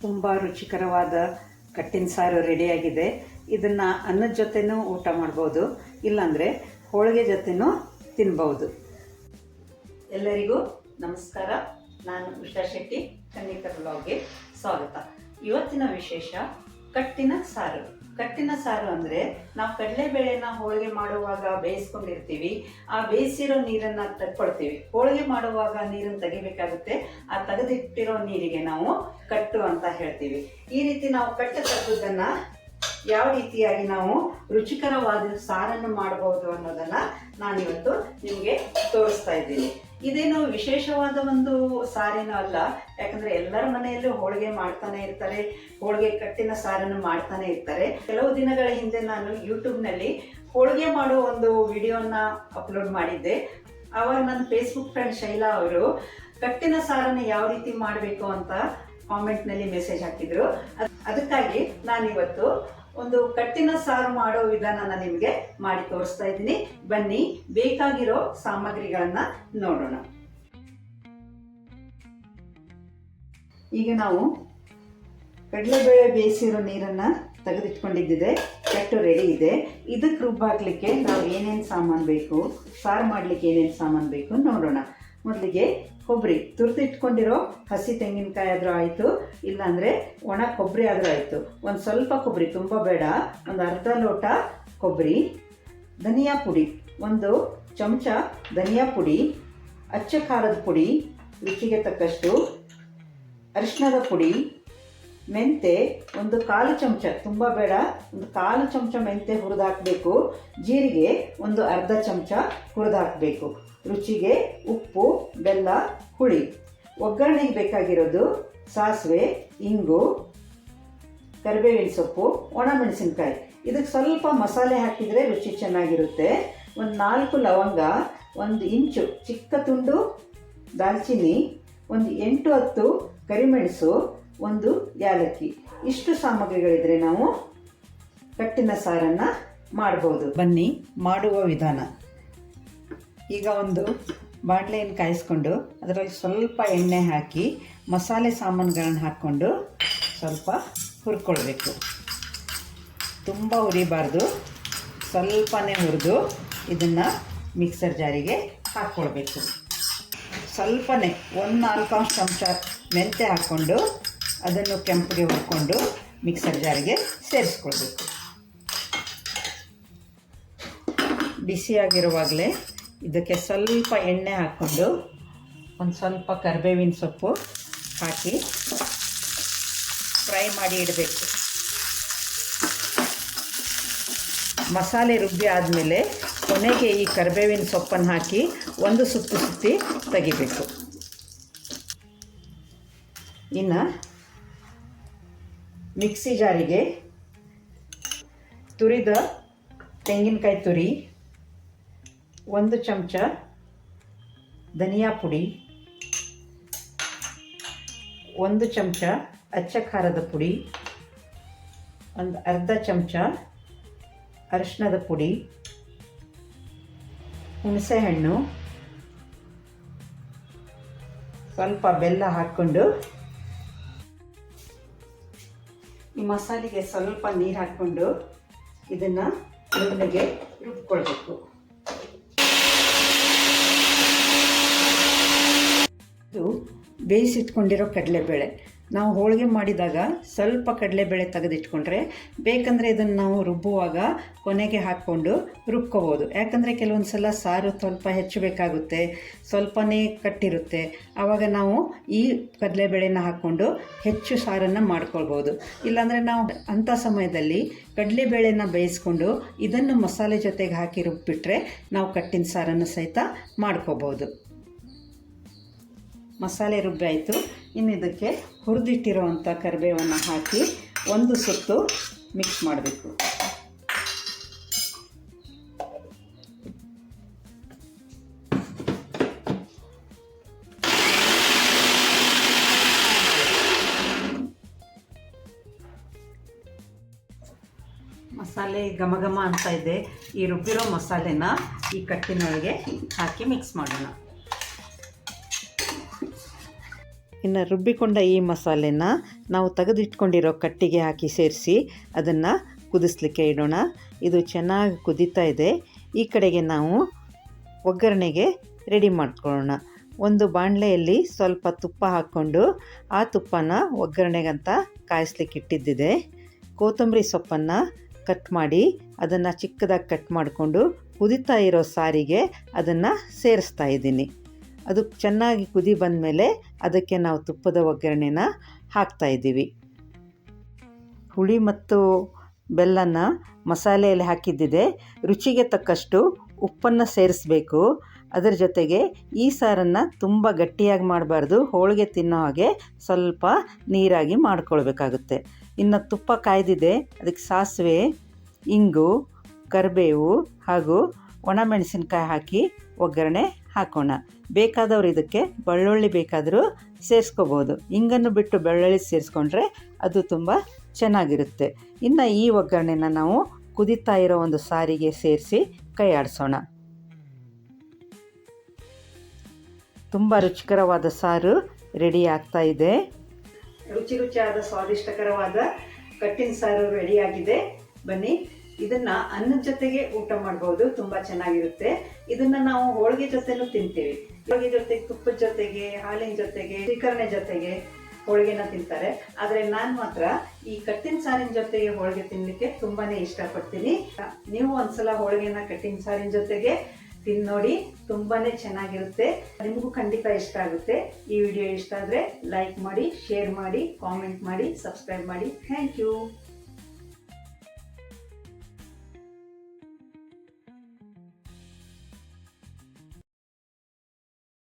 ತುಂಬ ರುಚಿಕರವಾದ ಕಟ್ಟಿನ ಸಾರು ರೆಡಿಯಾಗಿದೆ. ಇದನ್ನು ಅನ್ನದ ಜೊತೆನೂ ಊಟ ಮಾಡ್ಬೋದು, ಇಲ್ಲಾಂದರೆ ಹೋಳಿಗೆ ಜೊತೆನೂ ತಿನ್ಬೋದು. ಎಲ್ಲರಿಗೂ ನಮಸ್ಕಾರ. ನಾನು ಉಷಾ ಶೆಟ್ಟಿ ಕನ್ನಿಕರ್ ಬ್ಲಾಗ್ಗೆ ಸ್ವಾಗತ. ಇವತ್ತಿನ ವಿಶೇಷ ಕಟ್ಟಿನ ಸಾರು. ಕಟ್ಟಿನ ಸಾರು ಅಂದರೆ ನಾವು ಕಡಲೆಬೇಳೆನ ಹೋಳಿಗೆ ಮಾಡುವಾಗ ಬೇಯಿಸ್ಕೊಂಡಿರ್ತೀವಿ. ಆ ಬೇಯಿಸಿರೋ ನೀರನ್ನು ತಕ್ಕೊಳ್ತೀವಿ. ಹೋಳಿಗೆ ಮಾಡುವಾಗ ನೀರನ್ನು ತೆಗಿಬೇಕಾಗುತ್ತೆ. ಆ ತೆಗೆದಿಟ್ಟಿರೋ ನೀರಿಗೆ ನಾವು ಕಟ್ಟು ಅಂತ ಹೇಳ್ತೀವಿ. ಈ ರೀತಿ ನಾವು ಕಟ್ಟು ತಗ್ಗುದನ್ನ ಯಾವ ರೀತಿಯಾಗಿ ನಾವು ರುಚಿಕರವಾದ ಸಾರನ್ನು ಮಾಡಬಹುದು ಅನ್ನೋದನ್ನ ನಾನಿವತ್ತು ನಿಮಗೆ ತೋರಿಸ್ತಾ ಇದ್ದೀನಿ. ಇದೇನು ವಿಶೇಷವಾದ ಒಂದು ಸಾರೇನೂ ಅಲ್ಲ. ಯಾಕಂದ್ರೆ ಎಲ್ಲರ ಮನೆಯಲ್ಲೂ ಹೋಳಿಗೆ ಮಾಡ್ತಾನೆ ಇರ್ತಾರೆ, ಹೋಳಿಗೆ ಕಟ್ಟಿನ ಸಾರನ್ನು ಮಾಡ್ತಾನೆ ಇರ್ತಾರೆ. ಕೆಲವು ದಿನಗಳ ಹಿಂದೆ ನಾನು ಯೂಟ್ಯೂಬ್ನಲ್ಲಿ ಹೋಳಿಗೆ ಮಾಡೋ ಒಂದು ವಿಡಿಯೋನ ಅಪ್ಲೋಡ್ ಮಾಡಿದ್ದೆ. ಅವಾಗ ನನ್ನ ಫೇಸ್ಬುಕ್ ಫ್ರೆಂಡ್ ಶೈಲಾ ಅವರು, ಕಟ್ಟಿನ ಸಾರನ್ನು ಯಾವ ರೀತಿ ಮಾಡಬೇಕು? ಅಂತ ಕಾಮೆಂಟ್ನಲ್ಲಿ ಮೆಸೇಜ್ ಹಾಕಿದ್ರು. ಅದ್- ಅದಕ್ಕಾಗಿ ನಾನಿವತ್ತು ಒಂದು ಕಟ್ಟಿನ ಸಾರು ಮಾಡೋ ವಿಧಾನನ ನಿಮಗೆ ಮಾಡಿ ತೋರಿಸ್ತಾ ಇದ್ದೀನಿ. ಬನ್ನಿ, ಬೇಕಾಗಿರೋ ಸಾಮಗ್ರಿಗಳನ್ನ ನೋಡೋಣ. ಈಗ ನಾವು ಕಡಲೆಬೇಳೆ ಬೇಯಿಸಿರೋ ನೀರನ್ನ ತೆಗೆದಿಟ್ಕೊಂಡಿದ್ದಿದೆ. ಕಟ್ಟು ರೆಡಿ ಇದೆ. ಇದಕ್ಕೆ ರುಬ್ಬಾಕ್ಲಿಕ್ಕೆ ನಾವು ಏನೇನು ಸಾಮಾನು ಬೇಕು, ಸಾರು ಮಾಡಲಿಕ್ಕೆ ಏನೇನು ಸಾಮಾನು ಬೇಕು ನೋಡೋಣ. ಮೊದಲಿಗೆ ಕೊಬ್ಬರಿ ತುರಿದಿಟ್ಕೊಂಡಿರೋ ಹಸಿ ತೆಂಗಿನಕಾಯಿ ಆದರೂ ಆಯಿತು, ಇಲ್ಲಾಂದರೆ ಒಣ ಕೊಬ್ಬರಿ ಆದರೂ ಆಯಿತು. ಒಂದು ಸ್ವಲ್ಪ ಕೊಬ್ಬರಿ ತುಂಬ ಬೇಡ. ಒಂದು ಅರ್ಧ ಲೋಟ ಕೊಬ್ಬರಿ ಧನಿಯಾ ಪುಡಿ, ಒಂದು ಚಮಚ ಧನಿಯಾ ಪುಡಿ, ಅಚ್ಚ ಖಾರದ ಪುಡಿ, ರುಚಿಗೆ ತಕ್ಕಷ್ಟು ಅರಿಶಿಣದ ಪುಡಿ, ಮೆಂತೆ, ಒಂದು ಕಾಲು ಚಮಚ, ತುಂಬ ಬೇಡ. ಒಂದು ಕಾಲು ಚಮಚ ಮೆಂತೆ ಹುರಿದಾಕಬೇಕು. ಜೀರಿಗೆ ಒಂದು ಅರ್ಧ ಚಮಚ ಹುರಿದಾಕಬೇಕು. ರುಚಿಗೆ ಉಪ್ಪು ಹುಳಿ. ಒಗ್ಗರಣೆಗೆ ಬೇಕಾಗಿರೋದು ಸಾಸಿವೆ, ಇಂಗು, ಕರಿಬೇವಿನ ಸೊಪ್ಪು, ಒಣಮೆಣಸಿನ್ಕಾಯಿ. ಇದಕ್ಕೆ ಸ್ವಲ್ಪ ಮಸಾಲೆ ಹಾಕಿದರೆ ರುಚಿ ಚೆನ್ನಾಗಿರುತ್ತೆ. ಒಂದು ನಾಲ್ಕು ಲವಂಗ, ಒಂದು ಇಂಚು ಚಿಕ್ಕ ತುಂಡು ದಾಲ್ಚಿನ್ನಿ, ಒಂದು ಎಂಟು ಹತ್ತು ಕರಿಮೆಣಸು, ಒಂದು ಯಾಲಕ್ಕಿ. ಇಷ್ಟು ಸಾಮಗ್ರಿಗಳಿದ್ರೆ ನಾವು ಕಟ್ಟಿನ ಸಾರನ್ನು ಮಾಡ್ಬೋದು. ಬನ್ನಿ, ಮಾಡುವ ವಿಧಾನ. ಈಗ ಒಂದು ಬಾಣಲೆಯನ್ನು ಕಾಯಿಸ್ಕೊಂಡು ಅದರಲ್ಲಿ ಸ್ವಲ್ಪ ಎಣ್ಣೆ ಹಾಕಿ ಮಸಾಲೆ ಸಾಮಾನುಗಳನ್ನು ಹಾಕ್ಕೊಂಡು ಸ್ವಲ್ಪ ಹುರ್ಕೊಳ್ಬೇಕು. ತುಂಬ ಹುರಿಬಾರ್ದು. ಸ್ವಲ್ಪನೇ ಹುರಿದು ಇದನ್ನು ಮಿಕ್ಸರ್ ಜಾರಿಗೆ ಹಾಕ್ಕೊಳ್ಬೇಕು. ಸ್ವಲ್ಪನೇ ಒಂದು ನಾಲ್ಕು ಚಮಚ ಮೆಂತೆ ಹಾಕ್ಕೊಂಡು ಅದನ್ನು ಕೆಂಪಿಗೆ ಹುರ್ಕೊಂಡು ಮಿಕ್ಸರ್ ಜಾರಿಗೆ ಸೇರಿಸ್ಕೊಳ್ಬೇಕು. ಬಿಸಿಯಾಗಿರುವಾಗಲೇ ಇದಕ್ಕೆ ಸ್ವಲ್ಪ ಎಣ್ಣೆ ಹಾಕ್ಕೊಂಡು ಒಂದು ಸ್ವಲ್ಪ ಕರಿಬೇವಿನ ಸೊಪ್ಪು ಹಾಕಿ ಫ್ರೈ ಮಾಡಿ ಇಡಬೇಕು. ಮಸಾಲೆ ರುಬ್ಬಿ ಆದಮೇಲೆ ಕೊನೆಗೆ ಈ ಕರಿಬೇವಿನ ಸೊಪ್ಪನ್ನು ಹಾಕಿ ಒಂದು ಸುತ್ತು ಸುತ್ತಿ ತೆಗಿಬೇಕು. ಇನ್ನು ಮಿಕ್ಸಿ ಜಾರಿಗೆ ತುರಿದ ತೆಂಗಿನಕಾಯಿ ತುರಿ ಒಂದು ಚಮಚ ಧನಿಯಾ ಪುಡಿ, ಒಂದು ಚಮಚ ಅಚ್ಚ ಖಾರದ ಪುಡಿ, ಒಂದು ಅರ್ಧ ಚಮಚ ಅರಿಶಿಣದ ಪುಡಿ ಹುಣಸೆಹಣ್ಣು ಸ್ವಲ್ಪ ಬೆಲ್ಲ ಹಾಕ್ಕೊಂಡು ಈ ಮಸಾಲೆಗೆ ಸ್ವಲ್ಪ ನೀರು ಹಾಕ್ಕೊಂಡು ಇದನ್ನು ನುಣ್ಣಗೆ ರುಬ್ಕೊಳ್ಬೇಕು ಇದು ಬೇಯಿಸಿಟ್ಕೊಂಡಿರೋ ಕಡಲೆಬೇಳೆ. ನಾವು ಹೋಳಿಗೆ ಮಾಡಿದಾಗ ಸ್ವಲ್ಪ ಕಡಲೆಬೇಳೆ ತೆಗೆದಿಟ್ಕೊಂಡ್ರೆ ಬೇಕಂದರೆ ಇದನ್ನು ನಾವು ರುಬ್ಬುವಾಗ ಕೊನೆಗೆ ಹಾಕ್ಕೊಂಡು ರುಬ್ಕೋಬೋದು. ಯಾಕಂದರೆ ಕೆಲವೊಂದು ಸಲ ಸಾರು ಸ್ವಲ್ಪ ಹೆಚ್ಚು ಬೇಕಾಗುತ್ತೆ ಸ್ವಲ್ಪನೇ ಕಟ್ಟಿರುತ್ತೆ. ಆವಾಗ ನಾವು ಈ ಕಡಲೆಬೇಳೆನ ಹಾಕ್ಕೊಂಡು ಹೆಚ್ಚು ಸಾರನ್ನು ಮಾಡ್ಕೊಳ್ಬೋದು. ಇಲ್ಲಾಂದರೆ ನಾವು ಅಂಥ ಸಮಯದಲ್ಲಿ ಕಡಲೆಬೇಳೆನ ಬೇಯಿಸ್ಕೊಂಡು ಇದನ್ನು ಮಸಾಲೆ ಜೊತೆಗೆ ಹಾಕಿ ರುಬ್ಬಿಟ್ರೆ ನಾವು ಕಟ್ಟಿನ ಸಾರನ್ನು ಸಹಿತ ಮಾಡ್ಕೋಬೋದು. ಮಸಾಲೆ ರುಬ್ಬಿ ಆಯಿತು. ಇನ್ನು ಇದಕ್ಕೆ ಹುರಿದಿಟ್ಟಿರೋವಂಥ ಕರಿಬೇವನ್ನು ಹಾಕಿ ಒಂದು ಸುತ್ತು ಮಿಕ್ಸ್ ಮಾಡಬೇಕು. ಮಸಾಲೆ ಘಮ ಘಮ ಅಂತ ಇದೆ. ಈ ರುಬ್ಬಿರೋ ಮಸಾಲೆನ ಈ ಕಟ್ಟಿನೊಳಗೆ ಹಾಕಿ ಮಿಕ್ಸ್ ಮಾಡೋಣ. ಇನ್ನು ರುಬ್ಬಿಕೊಂಡ ಈ ಮಸಾಲೆನ ನಾವು ತೆಗೆದಿಟ್ಕೊಂಡಿರೋ ಕಟ್ಟಿಗೆ ಹಾಕಿ ಸೇರಿಸಿ ಅದನ್ನು ಕುದಿಸ್ಲಿಕ್ಕೆ ಇಡೋಣ. ಇದು ಚೆನ್ನಾಗಿ ಕುದೀತಾ ಇದೆ. ಈ ಕಡೆಗೆ ನಾವು ಒಗ್ಗರಣೆಗೆ ರೆಡಿ ಮಾಡ್ಕೊಳ್ಳೋಣ. ಒಂದು ಬಾಣಲೆಯಲ್ಲಿ ಸ್ವಲ್ಪ ತುಪ್ಪ ಹಾಕ್ಕೊಂಡು ಆ ತುಪ್ಪನ ಒಗ್ಗರಣೆಗಂತ ಕಾಯಿಸ್ಲಿಕ್ಕೆ ಇಟ್ಟಿದ್ದಿದೆ. ಕೊತ್ತಂಬರಿ ಸೊಪ್ಪನ್ನು ಕಟ್ ಮಾಡಿ ಅದನ್ನು ಚಿಕ್ಕದಾಗಿ ಕಟ್ ಮಾಡಿಕೊಂಡು ಕುದಿತಾ ಇರೋ ಸಾರಿಗೆ ಅದನ್ನು ಸೇರಿಸ್ತಾ ಇದ್ದೀನಿ. ಅದು ಚೆನ್ನಾಗಿ ಕುದಿ ಬಂದಮೇಲೆ ಅದಕ್ಕೆ ನಾವು ತುಪ್ಪದ ಒಗ್ಗರಣೆನ ಹಾಕ್ತಾ ಇದ್ದೀವಿ. ಹುಳಿ ಮತ್ತು ಬೆಲ್ಲನ ಮಸಾಲೆಯಲ್ಲಿ ಹಾಕಿದ್ದಿದೆ. ರುಚಿಗೆ ತಕ್ಕಷ್ಟು ಉಪ್ಪನ್ನು ಸೇರಿಸ್ಬೇಕು. ಅದರ ಜೊತೆಗೆ ಈ ಸಾರನ್ನು ತುಂಬ ಗಟ್ಟಿಯಾಗಿ ಮಾಡಬಾರ್ದು. ಹೋಳಿಗೆ ತಿನ್ನೋ ಹಾಗೆ ಸ್ವಲ್ಪ ನೀರಾಗಿ ಮಾಡ್ಕೊಳ್ಬೇಕಾಗುತ್ತೆ. ಇನ್ನು ತುಪ್ಪ ಕಾಯ್ದಿದೆ. ಅದಕ್ಕೆ ಸಾಸಿವೆ, ಇಂಗು, ಕರಿಬೇವು ಹಾಗೂ ಒಣಮೆಣಸಿನ್ಕಾಯಿ ಹಾಕಿ ಒಗ್ಗರಣೆ ಹಾಕೋಣ. ಬೇಕಾದವರು ಇದಕ್ಕೆ ಬೆಳ್ಳುಳ್ಳಿ ಬೇಕಾದರೂ ಸೇರಿಸ್ಕೋಬೋದು. ಹಿಂಗನ್ನು ಬಿಟ್ಟು ಬೆಳ್ಳುಳ್ಳಿ ಸೇರಿಸ್ಕೊಂಡ್ರೆ ಅದು ತುಂಬ ಚೆನ್ನಾಗಿರುತ್ತೆ. ಇನ್ನು ಈ ಒಗ್ಗರಣೆನ ನಾವು ಕುದೀತಾ ಇರೋ ಒಂದು ಸಾರಿಗೆ ಸೇರಿಸಿ ಕೈ ಆಡಿಸೋಣ. ತುಂಬ ರುಚಿಕರವಾದ ಸಾರು ರೆಡಿ ಆಗ್ತಾ ಇದೆ. ರುಚಿ ರುಚಿಯಾದ, ಸ್ವಾದಿಷ್ಟಕರವಾದ ಕಟ್ಟಿನ ಸಾರು ರೆಡಿಯಾಗಿದೆ ಬನ್ನಿ. ಇದನ್ನ ಅನ್ನದ ಜೊತೆಗೆ ಊಟ ಮಾಡಬಹುದು ತುಂಬಾ ಚೆನ್ನಾಗಿರುತ್ತೆ. ಇದನ್ನ ನಾವು ಹೋಳಿಗೆ ಜೊತೆನೂ ತಿಂತೀವಿ. ಹೋಳಿಗೆ ಜೊತೆಗೆ ತುಪ್ಪದ ಜೊತೆಗೆ, ಹಾಲಿನ ಜೊತೆಗೆ, ಶ್ರೀಕರಣೆ ಜೊತೆಗೆ ಹೋಳಿಗೆನ ತಿಂತಾರೆ. ಆದ್ರೆ ನಾನ್ ಮಾತ್ರ ಈ ಕಟ್ಟಿನ ಸಾರಿನ ಜೊತೆಗೆ ಹೋಳಿಗೆ ತಿನ್ಲಿಕ್ಕೆ ತುಂಬಾನೇ ಇಷ್ಟಪಡ್ತೀನಿ. ನೀವು ಒಂದ್ಸಲ ಹೋಳಿಗೆನ ಕಟ್ಟಿನ ಸಾರಿನ ಜೊತೆಗೆ ತಿಂದು ನೋಡಿ, ತುಂಬಾನೇ ಚೆನ್ನಾಗಿರುತ್ತೆ. ನಿಮಗೂ ಖಂಡಿತ ಇಷ್ಟ ಆಗುತ್ತೆ. ಈ ವಿಡಿಯೋ ಇಷ್ಟ ಆದ್ರೆ ಲೈಕ್ ಮಾಡಿ, ಶೇರ್ ಮಾಡಿ, ಕಾಮೆಂಟ್ ಮಾಡಿ, ಸಬ್ಸ್ಕ್ರೈಬ್ ಮಾಡಿ. Thank you.